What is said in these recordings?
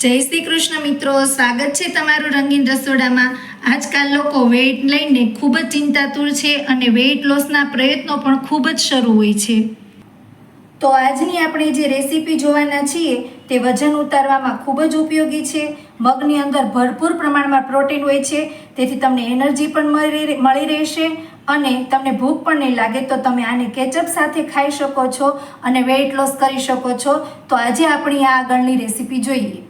જય શ્રી કૃષ્ણ મિત્રો, સ્વાગત છે તમારું રંગીન રસોડામાં. આજકાલ લોકો વેઇટ લઈને ખૂબ જ ચિંતાતુર છે અને વેઇટ લોસના પ્રયત્નો પણ ખૂબ જ શરૂ હોય છે. તો આજની આપણે જે રેસીપી જોવાના છીએ, તે વજન ઉતારવામાં ખૂબ જ ઉપયોગી છે. મગની અંદર ભરપૂર પ્રમાણમાં પ્રોટીન હોય છે, તેથી તમને એનર્જી પણ મળી રહેશે. અને તમને ભૂખ પણ નહીં લાગે તો તમે આને કેચઅપ સાથે ખાઈ શકો છો અને વેઇટ લોસ કરી શકો છો. તો આજે આપણી આ આગળની રેસીપી જોઈએ.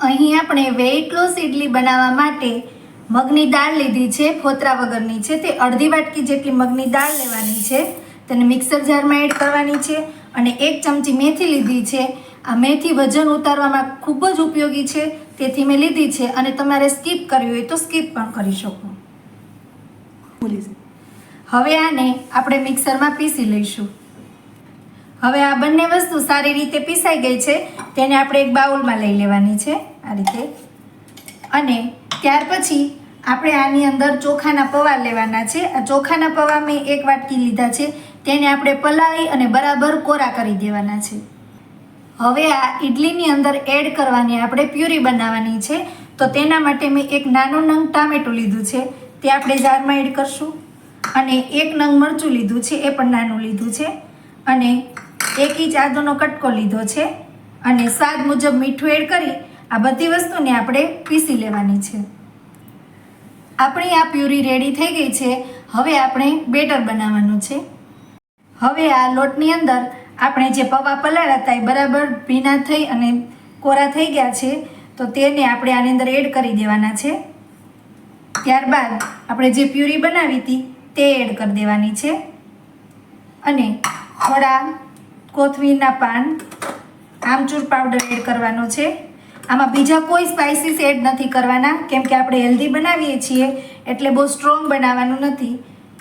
અહીં આપણે વેઇટ લોસ ઇડલી બનાવવા માટે મગની દાળ લીધી છે, ફોતરા વગરની છે. તે અડધી વાટકી જેટલી મગની દાળ લેવાની છે. તેને મિક્સર જારમાં એડ કરવાની છે અને એક ચમચી મેથી લીધી છે. આ મેથી વજન ઉતારવામાં ખૂબ જ ઉપયોગી છે. તેથી મેં લીધી છે અને તમારે સ્કીપ કરવી હોય તો સ્કીપ પણ કરી શકો. હવે આને આપણે મિક્સરમાં પીસી લઈશું. હવે આ બંને વસ્તુ સારી રીતે પીસાઈ ગઈ છે. તેને આપણે એક બાઉલમાં લઈ લેવાની છે. આ રીતે. અને ત્યાર પછી આપણે આની અંદર ચોખાના પૌવા લેવાના છે. આ ચોખાના પૌવા મેં એક વાટકી લીધા છે. તેને આપણે પલાળી અને બરાબર કોરા કરી દેવાના છે. હવે આ ઇડલીની અંદર એડ કરવાની આપણે પ્યુરી બનાવવાની છે. તો તેના માટે મેં એક નાનું નંગ ટામેટું લીધું છે. તે આપણે જારમાં એડ કરશું. અને એક નંગ મરચું લીધું છે. એ પણ નાનું લીધું છે. અને એક ઇંચ આદુનો કટકો લીધો છે. અને સ્વાદ મુજબ મીઠું એડ કરી આ બધી વસ્તુને આપણે પીસી લેવાની છે. આપણી આ પ્યુરી રેડી થઈ ગઈ છે. હવે આપણે બેટર બનાવવાનું છે. હવે આ લોટની અંદર આપણે જે પૌવા પલાળ્યા હતા એ બરાબર ભીના થઈ અને કોરા થઈ ગયા છે. તો તેને આપણે આની અંદર એડ કરી દેવાના છે. ત્યારબાદ આપણે જે પ્યુરી બનાવી હતી તે એડ કરી દેવાની છે. અને થોડા કોથમીરના પાન, આમચૂર પાવડર એડ કરવાનો છે. આમાં બીજા કોઈ સ્પાઇસીસ એડ નથી કરવાના. કેમ કે આપણે હેલ્ધી બનાવીએ છીએ, એટલે બહુ સ્ટ્રોંગ બનાવવાનું નથી.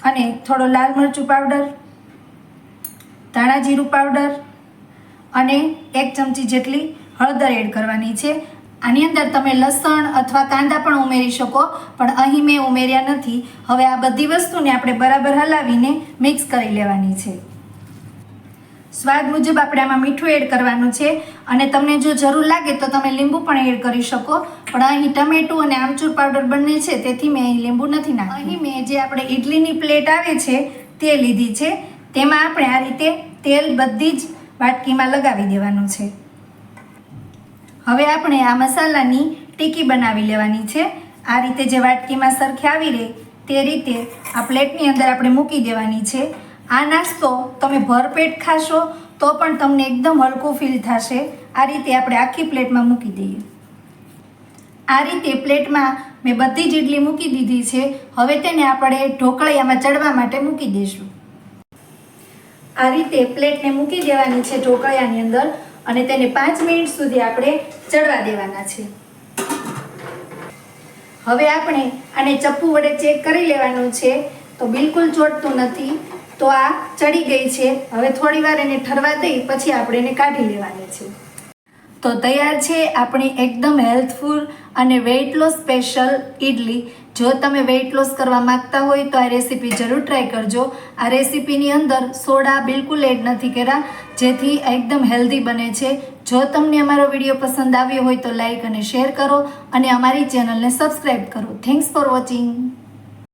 અને થોડો લાલ મરચું પાવડર ધાણા જીરું પાવડર અને એક ચમચી જેટલી હળદર એડ કરવાની છે. આની અંદર તમે લસણ અથવા કાંદા પણ ઉમેરી શકો, પણ અહીં મેં ઉમેર્યા નથી. હવે આ બધી વસ્તુને આપણે બરાબર હલાવીને મિક્સ કરી લેવાની છે. સ્વાદ મુજબ આપણે આમાં મીઠું એડ કરવાનું છે. અને તમને જો જરૂર લાગે તો તમે લીંબુ પણ એડ કરી શકો. પણ અહીં ટમેટું અને આમચૂર પાવડર બંને છે, તેથી મેં અહીં લીંબુ નથી નાખ્યું. અહીં મેં જે આપણે ઇડલીની પ્લેટ આવે છે, તે લીધી છે. તેમાં આપણે આ રીતે તેલ બધી જ વાટકીમાં લગાવી દેવાનું છે. હવે આપણે આ મસાલાની ટીકી બનાવી લેવાની છે. આ રીતે જે વાટકીમાં સરખી આવી રહે, તે રીતે આ પ્લેટની અંદર આપણે મૂકી દેવાની છે. આ નાસ્તો તમે ભરપેટ ખાશો તો પણ તમને એકદમ હલકું ફીલ થશે. આ રીતે આપણે આખી પ્લેટમાં મૂકી દઈએ. આ રીતે પ્લેટમાં મેં બધી જ ઇડલી મૂકી દીધી છે, હવે તેને આપણે ઢોકળિયામાં ચડવા માટે મૂકી દઈશું. આ રીતે પ્લેટને મૂકી દેવાની છે ઢોકળિયાની અંદર અને તેને પાંચ મિનિટ સુધી આપણે ચડવા દેવાના છે. હવે આપણે આને ચપ્પુ વડે ચેક કરી લેવાનું છે, તો બિલકુલ ચોટતું નથી. તો આ ચડી ગઈ છે. હવે થોડી વાર એને ઠરવા દઈ, પછી આપણે એને કાઢી લેવાની છે. તો તૈયાર છે આપણી એકદમ હેલ્થફુલ અને વેઇટ લોસ સ્પેશિયલ ઇડલી જો તમે વેઇટ લોસ કરવા માંગતા હોય તો આ રેસીપી જરૂર ટ્રાય કરજો. આ રેસીપીની અંદર સોડા બિલકુલ એડ નથી કર્યા, જેથી એકદમ હેલ્ધી બને છે. જો તમને અમારો વીડિયો પસંદ આવ્યો હોય તો લાઈક અને શેર કરો અને અમારી ચેનલને સબસ્ક્રાઈબ કરો. Thanks for watching